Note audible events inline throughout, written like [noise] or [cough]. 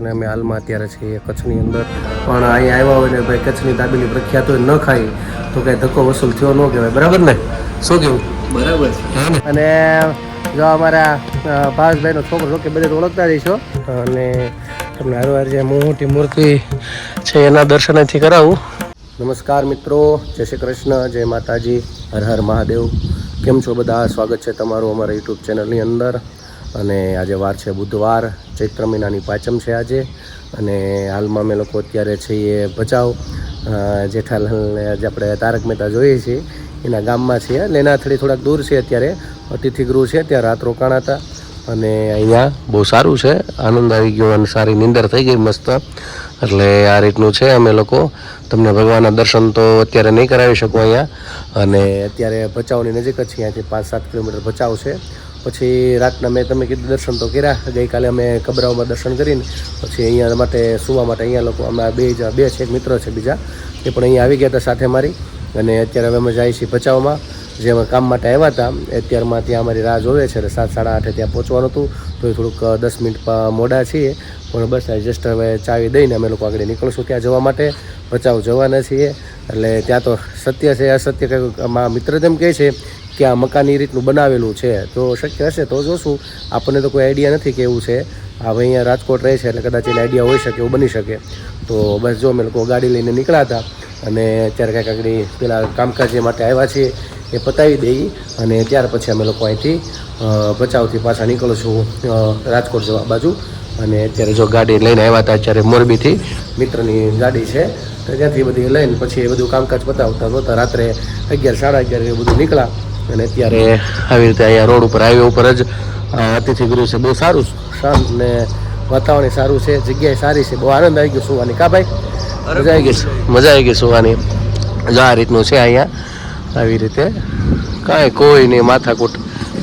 અને અમે હાલમાં અત્યારે છીએ કચ્છની અંદર. પણ અહીંયા આવ્યા હોય ને ભાઈ કચ્છની દાબેલી પ્રખ્યાત હોય ન ખાઈ તો કાંઈ ધક્કો વસૂલ થયો ન કહેવાય. બરાબર ને? શું કેવું? બરાબર. છે અને જો અમારા ભાવેશભાઈનો છોકરો છો કે બધે તો ઓળખતા જઈશો અને તમને હરવાર જે મોટી મૂર્તિ છે એના દર્શનથી કરાવું. નમસ્કાર મિત્રો જય શ્રી કૃષ્ણ જય માતાજી હર હર મહાદેવ. કેમ છો બધા? સ્વાગત છે તમારું અમારા યુટ્યુબ ચેનલની અંદર. અને આજે વાર છે બુધવાર, ચૈત્ર મહિનાની પાંચમ છે આજે. અને હાલમાં અમે લોકો અત્યારે છીએ ભચાઉ. જેઠાલાલને આજે આપણે તારક મહેતા જોઈએ છીએ. એના ગામમાં છીએ. એટલે એના થોડી થોડાક દૂર છે અત્યારે. અતિથિગૃહ છે, ત્યાં રાત રોકાણા હતા. અને અહીંયા બહુ સારું છે. આનંદ આવી ગયો અને સારી નિંદર થઈ ગઈ મસ્ત. એટલે આ રીતનું છે અમે લોકો. તમને ભગવાનના દર્શન તો અત્યારે નહીં કરાવી શકું અહીંયા. અને અત્યારે ભચાઉની નજીક જ છે અહીંયાથી પાંચ સાત કિલોમીટર ભચાઉ છે. પછી રાતના મેં તમે કીધું દર્શન તો કર્યા. ગઈકાલે અમે કબરાઓમાં દર્શન કરીને પછી અહીંયા માટે સુવા માટે અહીંયા લોકો અમે બે જ, બે છે એક મિત્ર છે બીજા, એ પણ અહીંયા આવી ગયા હતા સાથે મારી. અને અત્યારે હવે અમે જઈએ છીએ ભચાઉમાં. જે અમે કામ માટે આવ્યા હતા અત્યારમાં ત્યાં અમારી રાહ જોવે છે એટલે સાત, સાડા આઠે ત્યાં પહોંચવાનું હતું. તો એ થોડુંક દસ મિનિટ મોડા છીએ. પણ બસ જસ્ટ હવે ચાવી દઈને અમે લોકો આગળ નીકળશું ત્યાં જવા માટે. ભચાઉ જવાના છીએ. એટલે ત્યાં તો સત્ય છે, અસત્ય કંઈક મારા મિત્ર તેમ કહે છે કે આ મકાન એ રીતનું બનાવેલું છે, તો શક્ય હશે તો જોશું. આપણને તો કોઈ આઈડિયા નથી કે એવું છે. હવે અહીંયા રાજકોટ રહે છે એટલે કદાચ એને આઈડિયા હોઈ શકે, એવું બની શકે. તો બસ જો અમે લોકો ગાડી લઈને નીકળ્યા હતા અને ત્યારે કાંઈક આગળ પેલા કામકાજ માટે આવ્યા છીએ એ પતાવી દઈ અને ત્યાર પછી અમે લોકો અહીંથી ભચાઉથી પાછા નીકળશું રાજકોટ જવા બાજુ. અને અત્યારે જો ગાડી લઈને આવ્યા હતા અત્યારે મોરબીથી, મિત્રની ગાડી છે. તો ત્યાંથી બધી લઈને પછી એ બધું કામકાજ પતાવતા નહોતા રાત્રે અગિયાર, સાડા અગિયાર એ બધું નીકળ્યા. અને અત્યારે આવી રીતે અહીંયા રોડ ઉપર હાઈવે ઉપર જ અતિથિ અતિથિગૃહ છે. બહુ સારું શાંત ને વાતાવરણ સારું છે. જગ્યાએ સારી છે. બહુ આનંદ આવી ગયો સુવાની. કા ભાઈ? મજા આવી ગઈ? મજા આવી ગઈ સુવાની. જો આ રીતનું છે અહીંયા. આવી રીતે કાંઈ કોઈ નહીં માથાકૂટ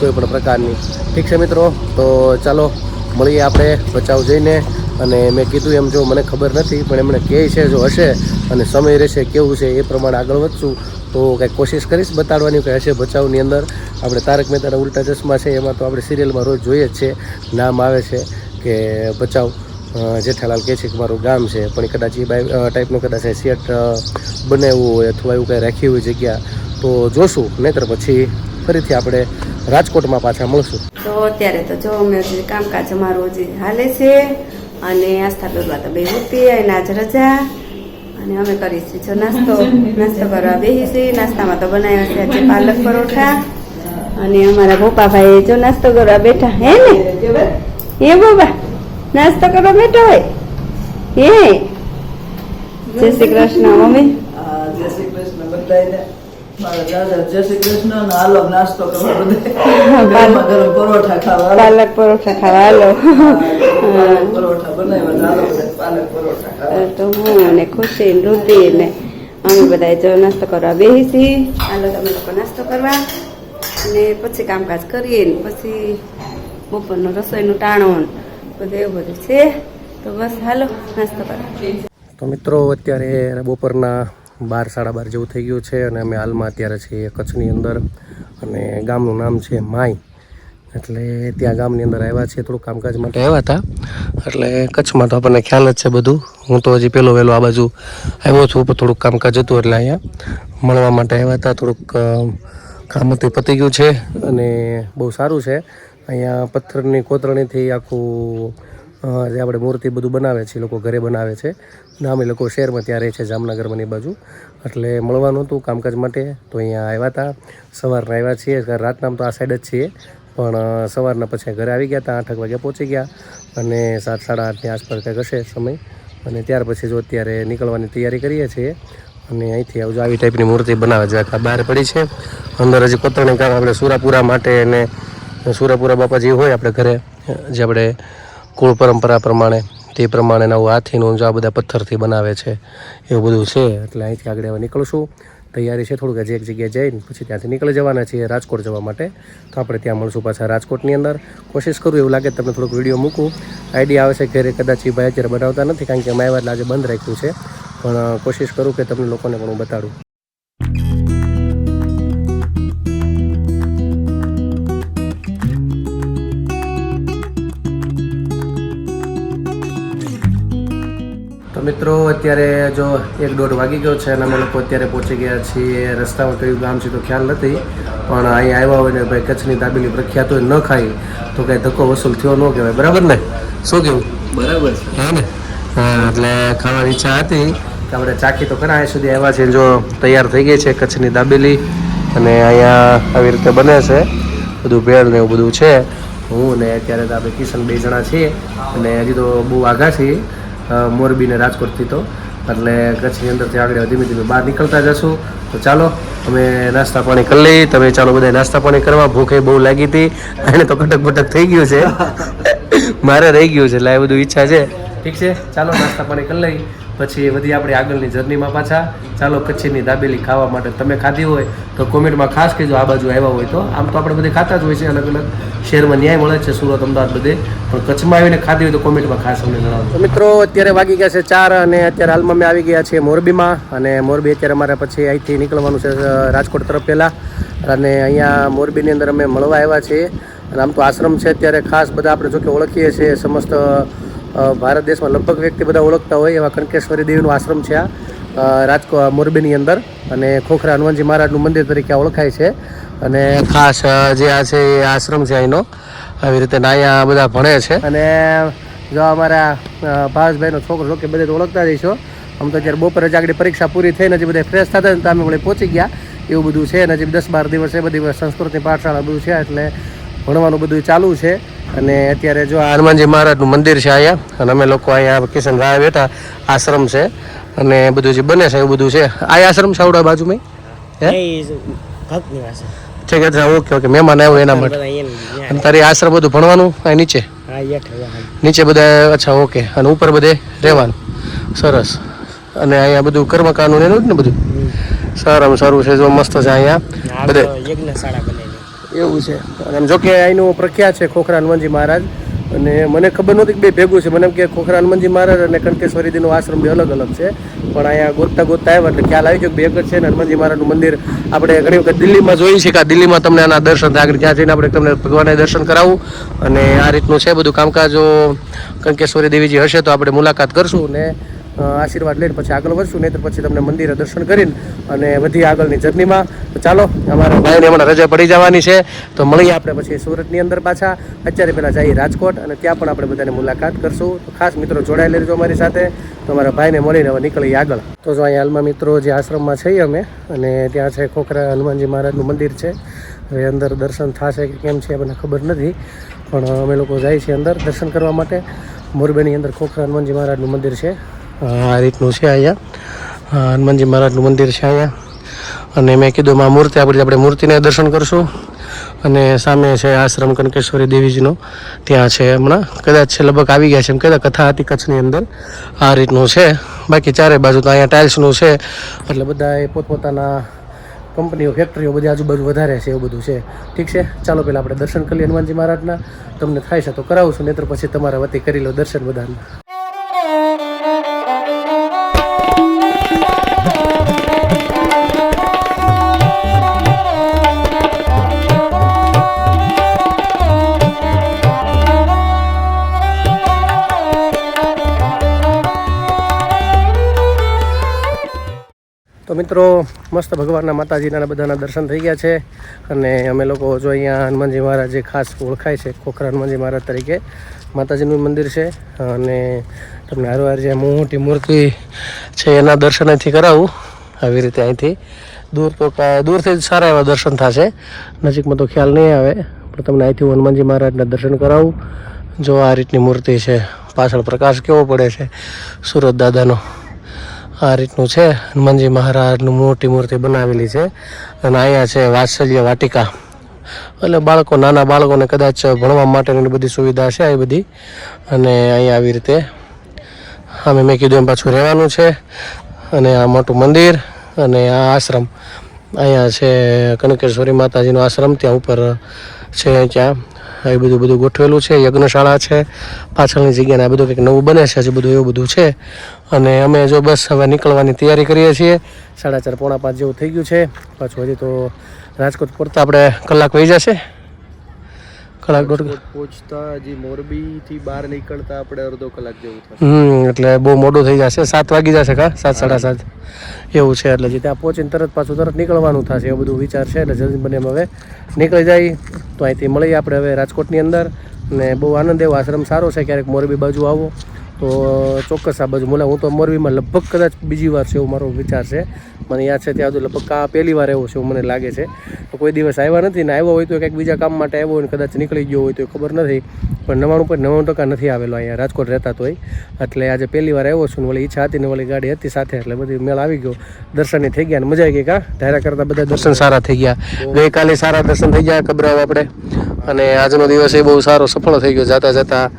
કોઈ પણ પ્રકારની. ઠીક છે મિત્રો? તો ચાલો મળીએ આપણે. બચાવ જઈને. અને મેં કીધું એમ જો મને ખબર નથી પણ એમણે કહે છે જો હશે અને સમય રહેશે કેવું છે એ પ્રમાણે આગળ વધશું તો કંઈક કોશિશ કરીશ બતાડવાની કે હશે બચાવની અંદર. આપણે તારક મહેતાના ઉલ્ટા ચશ્મા છે એમાં તો આપણે સિરિયલમાં રોજ જોઈએ જ છે નામ આવે છે કે બચાવ જેઠાલાલ કહે છે કે મારું ગામ છે પણ કદાચ એ બાય ટાઈપનું કદાચ સેટ અ, બનાવ્યું હોય અથવા એવું કંઈ રાખી હોય જગ્યા તો જોશું. નહીતર પછી ફરીથી આપણે રાજકોટમાં પાછા મળશું. તો અત્યારે તો જો અમે કામકાજ અમારું જે હાલે છે અને આસ્થા દોરવા તો બે હતી અને આજ રજા. અને અમે કરીશું જો નાસ્તો. નાસ્તો કરવા બેસી છીએ. નાસ્તામાં તો બનાવ્યા છે આજે પાલક પરોઠા. અને અમારા ભોપાભાઈ જો નાસ્તો કરવા બેઠા. હે ને? એ બાબા? નાસ્તો કરવા બેઠા હોય? હે? જય શ્રી કૃષ્ણ, મમ્મી. જય શ્રી કૃષ્ણ, બધાયને. પાલક પરોઠા ખાવા હાલો. તો હું અને ખુશી ને રુધિ ને અમે બધા જો નાસ્તો કરવા બેસી છીએ. હાલો તમે લોકો નાસ્તો કરવા અને પછી કામકાજ કરીએ ને પછી બપોરનું રસોઈનું ટાણું ને બધું એવું બધું છે. તો બસ હાલો નાસ્તો કરવા તો મિત્રો અત્યારે બપોરના બાર સાડા બાર જેવું થઈ ગયું છે અને અમે હાલમાં અત્યારે છીએ કચ્છની અંદર અને ગામનું નામ છે માઈ. એટલે ત્યાં ગામની અંદર આવ્યા છીએ થોડું કામકાજ માટે. આવ્યા હતા. એટલે કચ્છમાં તો આપણને ખ્યાલ જ છે બધું. હું તો હજી પહેલો વહેલો આ બાજુ આવ્યો છું, પણ થોડુંક કામકાજ હતું એટલે અહીંયા મળવા માટે આવ્યા હતા. થોડુંક કામ હતું પતી ગયું છે અને બહુ સારું છે. અહીંયા પથ્થરની કોતરણીથી આખું જે આપણે મૂર્તિ બધું બનાવે છે લોકો ઘરે બનાવે છે. ને અમે લોકો શહેરમાં ત્યાં રહે છે જામનગરમાં એ બાજુ. એટલે મળવાનું હતું કામકાજ માટે, તો અહીંયા આવ્યા હતા. સવારના આવ્યા છીએ રાતના તો આ સાઈડ જ છીએ. પણ સવારના પછી ઘરે આવી ગયા હતા, આઠ વાગે પહોંચી ગયા. અને સાત, સાડા આઠની આસપાસ કંઈક હશે સમય. અને ત્યાર પછી જો અત્યારે નીકળવાની તૈયારી કરીએ છીએ. અને અહીંથી આવજો, આવી ટાઈપની મૂર્તિ બનાવે છે. આખા બહાર પડી છે. અંદર હજી કોતરણી કામ, આપણે સુરાપુરા માટે અને સુરાપુરા બાપા જે હોય આપણે ઘરે, જે આપણે કુળ પરંપરા પ્રમાણે, તે પ્રમાણેના હાથીનું જો આ બધા પથ્થરથી બનાવે છે. એવું બધું છે. એટલે અહીંથી આગળ હવે નીકળશું. તૈયારી છે થોડુંક હજી એક જગ્યાએ જઈને, પછી ત્યાંથી નીકળી જવાના છીએ રાજકોટ જવા માટે. તો આપણે ત્યાં મળશું પાછા રાજકોટની અંદર. કોશિશ કરું એવું લાગે તમને થોડુંક વીડિયો મૂકું. આઈડિયા આવે છે ઘરે કદાચ એ ભાઈ અત્યારે બનાવતા નથી, કારણ કે આવ્યા એટલે આજે બંધ રાખ્યું છે. પણ કોશિશ કરું કે તમને લોકોને પણ હું બતાડું. તો મિત્રો અત્યારે જો એક દોઢ વાગી ગયો છે અને અમે લોકો અત્યારે પહોંચી ગયા છીએ રસ્તામાં. કયું ગામ છે તો ખ્યાલ નથી પણ અહીંયા આવ્યા હોય ને ભાઈ કચ્છની દાબેલી પ્રખ્યાત હોય ન ખાઈ તો કાંઈ ધક્કો વસૂલ થયો ન કહેવાય. બરાબર ને? શું કેવું બરાબર હા ને? હા એટલે ખાવાની ઈચ્છા હતી કે આપણે ચાખી તો ખરા અહીંયા સુધી આવ્યા છે જો તૈયાર થઈ ગઈ છે કચ્છની દાબેલી અને અહીંયા આવી રીતે બને છે બધું ભેળ ને એવું બધું છે. હું ને અત્યારે તો આપણે કિશન બે જણા છીએ અને હજી તો બહુ આઘા છીએ મોરબી ને રાજકોટથી તો. એટલે કચ્છની અંદરથી આગળ ધીમે ધીમે બહાર નીકળતા જશું. તો ચાલો, અમે નાસ્તા પાણી કરી લઈએ. તમે ચાલો બધા નાસ્તા પાણી કરવા. ભૂખે બહુ લાગી હતી. એને તો કટક બટક થઈ ગયું છે. મારે રહી ગયું છે, એટલે એ બધું ઈચ્છા છે. ઠીક છે? ચાલો, નાસ્તા પાણી કરી લઈ પછી વધી આપણે આગળની જર્નીમાં પાછા. ચાલો, કચ્છની દાબેલી ખાવા માટે તમે ખાધી હોય તો કોમેન્ટમાં ખાસ કહેજો. આ બાજુ આવ્યા હોય તો. આમ તો આપણે બધે ખાતા જ હોય છે અલગ અલગ શહેરમાં ન્યાય મળે છે સુરત, અમદાવાદ બધે. પણ કચ્છમાં આવીને ખાધી હોય તો કોમેન્ટમાં ખાસ અમને જણાવો. મિત્રો, અત્યારે વાગી ગયા છે ચાર અને અત્યારે હાલમાં અમે આવી ગયા છીએ મોરબીમાં. અને મોરબી અત્યારે અમારે પછી અહીંથી નીકળવાનું છે રાજકોટ તરફ પહેલાં. અને અહીંયા મોરબીની અંદર અમે મળવા આવ્યા છીએ. અને આમ તો આશ્રમ છે અત્યારે ખાસ બધા આપણે જોકે ઓળખીએ છીએ, સમસ્ત ભારત દેશમાં લગભગ વ્યક્તિ બધા ઓળખતા હોય એવા કંકેશ્વરી દેવીનું આશ્રમ છે આ રાજકો મોરબીની અંદર. અને ખોખરા હનુમાનજી મહારાજનું મંદિર તરીકે ઓળખાય છે. અને ખાસ જે આ છે એ આશ્રમ છે અહીંનો આવી રીતે ના અહીંયા બધા ભણે છે. અને જો અમારા ભાવેશભાઈનો છોકરો જો કે બધે તો ઓળખતા જઈશો આમ તો અત્યારે બપોરે જ આગળ પરીક્ષા પૂરી થઈને હજી બધા ફ્રેશ થતા ને તો અમે વળી પહોંચી ગયા. એવું બધું છે અને હજી દસ બાર દિવસ એ બધી સંસ્કૃતિ પાઠશાળા બધું છે એટલે ભણવાનું બધું ચાલુ છે. અને અત્યારે જો આ હનુમાનજી મહારાજનું મંદિર છે અહીંયા અને અમે લોકો અહીંયા કિશન રાય બેઠા આશ્રમ છે. અને બધું જે બને છે એવું બધું છે. આ આશ્રમ છે આવડા બાજુમાં? હે? ભક્ત પાસે ઠીક છે ઓકે ઓકે મહેમાન આવ્યો એના માટે. અને તારી આશ્રમ બધું ભણવાનું? આ નીચે? નીચે બધા અચ્છા ઓકે. અને ઉપર બધે રહેવાનું? સરસ. અને અહીંયા બધું કર્મકાનું એનું જ ને બધું? સારામાં સારું છે જો મસ્ત છે અહીંયા. બધે. એવું છે. અને એમ જો કે અહીંનું પ્રખ્યાત છે ખોખરા હનુમાનજી મહારાજ. અને મને ખબર નહોતી કે બે ભેગું છે. મને એમ કે ખોખરા હનુમાનજી મહારાજ અને કંકેશ્વરીજીનો આશ્રમ બે અલગ અલગ છે. પણ અહીંયા ગોતતા ગોતતા આવ્યા એટલે ખ્યાલ આવી ગયો બે એક છે ને હનુમાનજી મહારાજનું મંદિર આપણે ઘણી વખત દિલ્હીમાં જોઈ છે કે આ દિલ્હીમાં તમને આના દર્શન આગળ ત્યાં જઈને આપણે તમને ભગવાનને દર્શન કરાવું. અને આ રીતનું છે બધું કામકાજ કંકેશ્વરી દેવીજી હશે તો આપણે મુલાકાત કરશું. ને આશીર્વાદ લઈને પછી આગળ વધશું નહીં તો પછી તમને મંદિરે દર્શન કરીને અને વધી આગળની જર્નીમાં. તો ચાલો, અમારા ભાઈને હમણાં રજા પડી જવાની છે. તો મળીએ આપણે પછી સુરતની અંદર પાછા. અત્યારે પહેલાં જઈએ રાજકોટ અને ત્યાં પણ આપણે બધાને મુલાકાત કરશું. તો ખાસ મિત્રો જોડાઈ લેજો અમારી સાથે. તો અમારા ભાઈને મળીને હવે નીકળીએ આગળ. તો જો અહીંયા હાલમાં મિત્રો જે આશ્રમમાં છીએ અમે અને ત્યાં છે ખોખરા હનુમાનજી મહારાજનું મંદિર છે. હવે અંદર દર્શન થશે કે કેમ છે મને ખબર નથી. પણ અમે લોકો જાય છીએ અંદર દર્શન કરવા માટે. મોરબીની અંદર ખોખરા હનુમાનજી મહારાજનું મંદિર છે. આ રીતનું છે અહીંયા. હનુમાનજી મહારાજનું મંદિર છે અહીંયા. અને મેં કીધું માં મૂર્તિ આપણી આપણે મૂર્તિને દર્શન કરશું. અને સામે છે આશ્રમ કનકેશ્વરી દેવીજીનો. ત્યાં છે હમણાં. કદાચ છે, લગભગ આવી ગયા છે એમ કદાચ કથા હતી કચ્છની અંદર. આ રીતનું છે. બાકી ચારે બાજુ તો અહીંયા ટાઇલ્સનું છે. એટલે બધા એ પોતપોતાના કંપનીઓ, ફેક્ટરીઓ બધી આજુબાજુ વધારે છે એવું બધું છે. ઠીક છે? ચાલો પહેલાં આપણે દર્શન કરીએ હનુમાનજી મહારાજના. તમને થાય છે તો કરાવશું નહીતર પછી તમારા વતી કરી લો દર્શન બધાના. મિત્રો, મસ્ત ભગવાનના માતાજીના બધાના દર્શન થઈ ગયા છે. અને અમે લોકો જો અહીંયા હનુમાનજી મહારાજ જે ખાસ ઓળખાય છે, ખોખરા હનુમાનજી મહારાજ તરીકે. માતાજીનું મંદિર છે અને તમને હારવાર જે મોટી મૂર્તિ છે એના દર્શન અહીંથી કરાવું. આવી રીતે અહીંથી દૂર તો દૂરથી જ સારા એવા દર્શન થશે. નજીકમાં તો ખ્યાલ નહીં આવે, પણ તમને અહીંથી હનુમાનજી મહારાજના દર્શન કરાવું. જો આ રીતની મૂર્તિ છે, પાછળ પ્રકાશ કેવો પડે છે, સુરત દાદાનો. આ રીતનું છે. હનુમાનજી મહારાજનું મોટી મૂર્તિ બનાવેલી છે. અને અહીંયા છે વાત્સલ્ય વાટિકા. એટલે બાળકો, નાના બાળકોને કદાચ ભણવા માટેની બધી સુવિધા છે એ બધી. અને અહીંયા આવી રીતે અમે મેં કીધું એમ પાછું રહેવાનું છે. અને આ મોટું મંદિર અને આ આશ્રમ. અહીંયા છે કનકેશ્વરી માતાજીનો આશ્રમ, ત્યાં ઉપર છે ત્યાં એ બધું બધું ગોઠવેલું છે. યજ્ઞશાળા છે. પાછળની જગ્યાને આ બધું કંઈક નવું બને છે, હજી બધું એવું બધું છે. અને અમે જો બસ હવે નીકળવાની તૈયારી કરીએ છીએ. સાડા ચાર પોણા પાંચ જેવું થઈ ગયું છે. પાછું હજી તો રાજકોટ પૂરતા આપણે કલાક વહી જશે. કલાક દોઢ પહોંચતા હજી મોરબીથી બહાર નીકળતા આપણે અડધો કલાક જેવું થશે. હમ એટલે બહુ મોડું થઈ જશે. સાત વાગી જશે કા? સાત સાડા સાત. એવું છે એટલે જે ત્યાં પહોંચીને તરત પાછું તરત નીકળવાનું થશે એવું બધું વિચાર છે. એટલે જલ્દી બને હવે નીકળી જાય. તો અહીંથી મળીએ આપણે હવે રાજકોટની અંદર. ને બહુ આનંદ એવો આશ્રમ સારો છે. ક્યારેક મોરબી બાજુ આવો. તો ચોક્કસ આ બાજુ મને હું તો મોરબીમાં લગભગ કદાચ બીજી વાર છે એવો મારો વિચાર છે. મને યાદ છે ત્યાં લગભગ આ પહેલી વાર એવો છે એવું મને લાગે છે. તો કોઈ દિવસ આવ્યા નથી ને આવ્યો હોય તો કંઈક બીજા કામ માટે આવ્યો હોય ને કદાચ નીકળી ગયો હોય તો ખબર નથી. પણ નવાણું પર નવ્વાણું ટકા નથી આવેલો અહીંયા. રાજકોટ રહેતા તો એટલે આજે પહેલી વાર આવ્યો છું ને વળી ઈચ્છા હતી ને વળી ગાડી હતી સાથે. એટલે બધી મેળ આવી ગયો. દર્શનની થઈ ગયા ને મજા આવી ગઈ કા? ધારા કરતાં બધા દર્શન સારા થઈ ગયા. ગઈકાલે સારા દર્શન થઈ ગયા કબરાવ આપણે. અને આજનો દિવસ એ બહુ સારો સફળ થઈ ગયો. જાતા જતા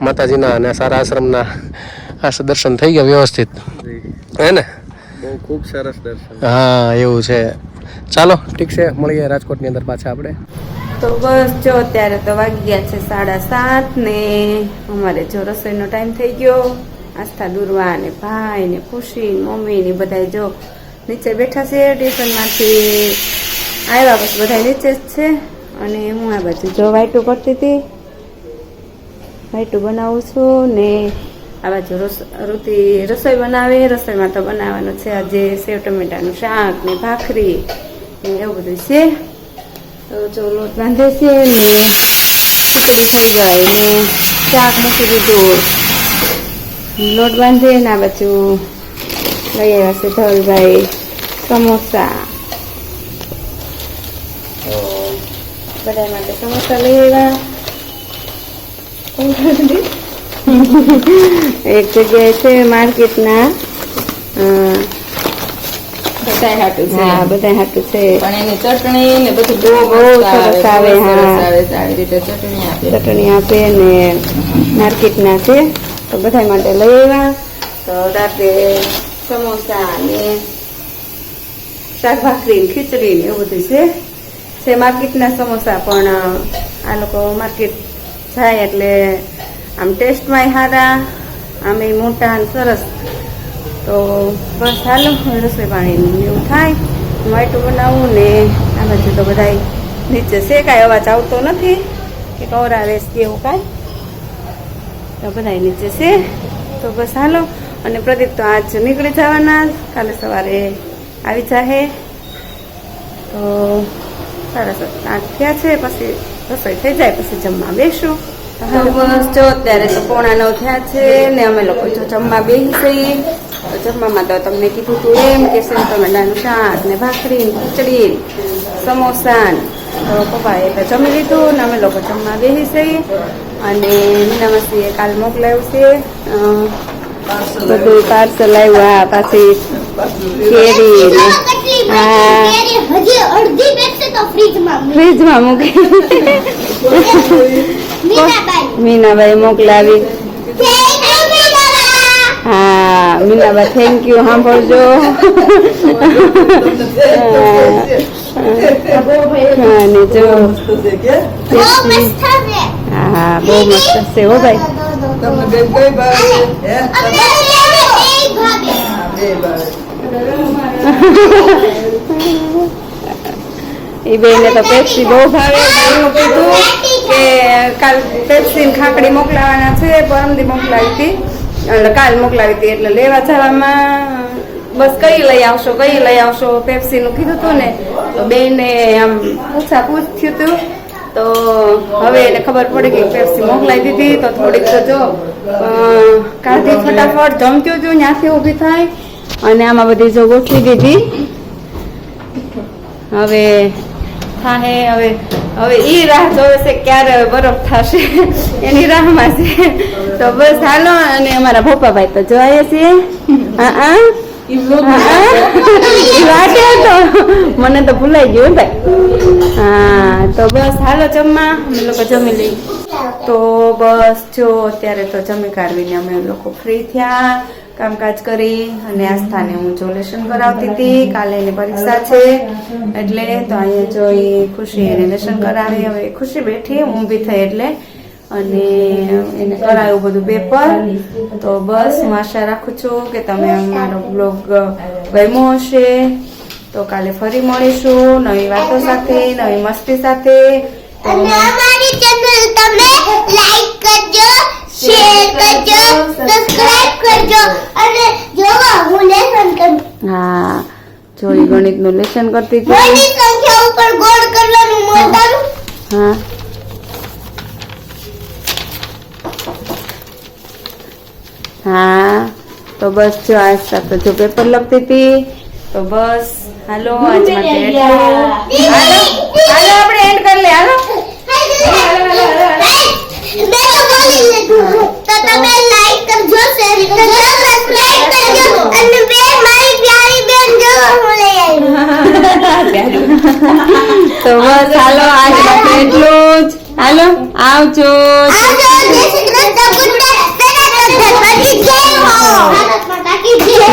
માતાજીના અને સારા આશ્રમના આ દર્શન થઈ ગયા વ્યવસ્થિત. હે ને? ખૂબ સરસ દર્શન. હા એવું છે. ચાલો ઠીક છે મળીએ રાજકોટની અંદર પાછા આપણે. તો બસ જો અત્યારે તો વાગી ગયા છે સાડા સાત ને અમારે જો રસોઈનો ટાઈમ થઈ ગયો. આસ્થા દુર્વા ને ભાઈ ને ખુશી મમ્મી ને બધા જો નીચે બેઠા છે ટ્યુશનમાંથી આવ્યા પછી બધા નીચે જ છે. અને હું આ બાજુ જો વાઈટું કરતી હતી. વાઈટું બનાવું છું ને આ બાજુ રસ- ઋતિ રસોઈ બનાવે રસોઈમાં તો બનાવવાનું છે આજે સેવ ટમેટાનું શાક ને ભાખરી ને એવું બધું છે. તો જો લોટ બાંધે છે ને ખીચડી થઈ ગઈ ને શાક મૂકી દીધું. લોટ બાંધે ને આ બાજુ લઈ આવ્યા છે ધવલભાઈ સમોસા. તો બધા માટે સમોસા લઈ આવ્યા. એક જગ્યાએ છે માર્કેટના. બધાય હાટું છે. હા બધા હાટું છે. પણ એની ચટણી ને બધું બહુ બહુ સરસ આવે હા. રીતે ચટણી આપે. ચટણી આપે ને માર્કેટના છે. તો બધા માટે લઈ આવ્યા. તો રાતે સમોસા ને શાક ભાખરી ને ખીચડી ને એવું બધું છે માર્કેટના સમોસા પણ આ લોકો માર્કેટ જાય એટલે આમ ટેસ્ટમાંય સારા આમે મોટા અને સરસ. તો બસ હાલો, રસોઈ પાણીનું એવું થાય. માટું બનાવું ને આ બાજુ તો બધા નીચે છે, કાંઈ અવાજ આવતો નથી. કે કવરાવે કે એવું કાંઈ. તો બધા નીચે છે. તો બસ હાલો, અને પ્રદીપ તો આજ નીકળી જવાના, કાલે સવારે આવી જાહે. તો સરસ આઠ થયા છે, પછી રસોઈ થઈ જાય પછી જમવા બેસું. તો બસ જો અત્યારે તો પોણા નવ થયા છે ને અમે લોકો જો જમવા બેસી જઈએ. તો જમવામાં તો તમને કીધું તું એમ કે છે ટમેટાનું શાક ને ભાખરી ને ખીચડી સમોસા ને. તો પપ્પાએ તો જમી લીધું ને અમે લોકો જમવા બેસી જઈએ. અને મીના માસીએ કાલ મોકલાયું છે બધું પાર્સલ આવ્યા પાછી કેરી હા. હજી અડધી બેગશે તો ફ્રીજમાં ફ્રીજમાં મૂકી. મીનાબાઈ. મીનાબાઈ મોકલાવી. હા મીનાબા થેન્ક યુ સાંભળજો. હા જો. બહુ મસ્ત છે. હા બહુ મસ્ત છે હો ભાઈ. બે [laughs] એ બેને તો પેપ્સી બહુ ભાવે એવું કીધું કે કાલ પેપ્સી ખાંકડી મોકલાવાના છે. પરમદી મોકલાવી હતી. એટલે કાલ મોકલાવી હતી. એટલે લેવા જવામાં બસ કઈ લઈ આવશો, કઈ લઈ આવશો? પેપ્સી નું કીધું હતું ને. તો બેને આમ પૂછા પૂછ થયું હતું તો હવે એને ખબર પડી કે પેપ્સી મોકલાવી દીધી. તો થોડીક તો જો કાઢી ફટાફટ જમતું હતું ત્યાંથી ઊભી થાય. અને આમાં બધી જો ગોઠવી દીધી. હવે થાહે હવે હવે એ રાહ જોવે છે ક્યારે હવે બરફ થશે. એની રાહમાં છે. તો બસ હાલો અને અમારા ભોપાભાઈ તો જોઈએ છીએ હા હા. મને તો ભૂલાઈ ગયું ભાઈ. હા તો બસ હાલો જમવા. અમે લોકો જમી લઈ તો બસ જો અત્યારે તો જમી કાઢવીને અમે લોકો ફ્રી થયા. કામકાજ કરી અને આ સ્થાને હું જો લેશન કરાવતી હતી. કાલે એની પરીક્ષા છે. એટલે તો અહીંયા જો એ ખુશી એને લેશન કરાવી. હવે ખુશી બેઠી, હું ઊભી થઈ એટલે. અને એને કરાયું બધું પેપર તો બસ હું આશા રાખું છું કે તમે મારો બ્લોગ ગમ્યો હશે. તો કાલે ફરી મળીશું નવી વાતો સાથે, નવી મસ્તી સાથે. અને અમારી ચેનલ તમે લાઈક કરજો. શેર કરજો સબસ્ક્રાઇબ કરજો અને જોવો હું લેસન કરું હા થોડી ગણિતનું લેસન કરતી હતી. મોટી સંખ્યા ઉપર ગોળ કરવાનું મોટાનું હા. હા. તો બસ જો આજ તો જો પેપર લખતી હતી તો બસ. હાલો આજ માટે હાલો આપણે એન્ડ કરી લે. હાલો. તો તમે લાઈક કરજો શેર કરજો સબસ્ક્રાઇબ કરજો અને બે મારી પ્યારી બેન જો હું લઈ આવી તો બસ હાલો આજ માટે એટલું જ. હાલો આવજો. આવજો જય શ્રી કૃષ્ણ. ગુડ નાઇટ જય હો ભારત માતા કી જય.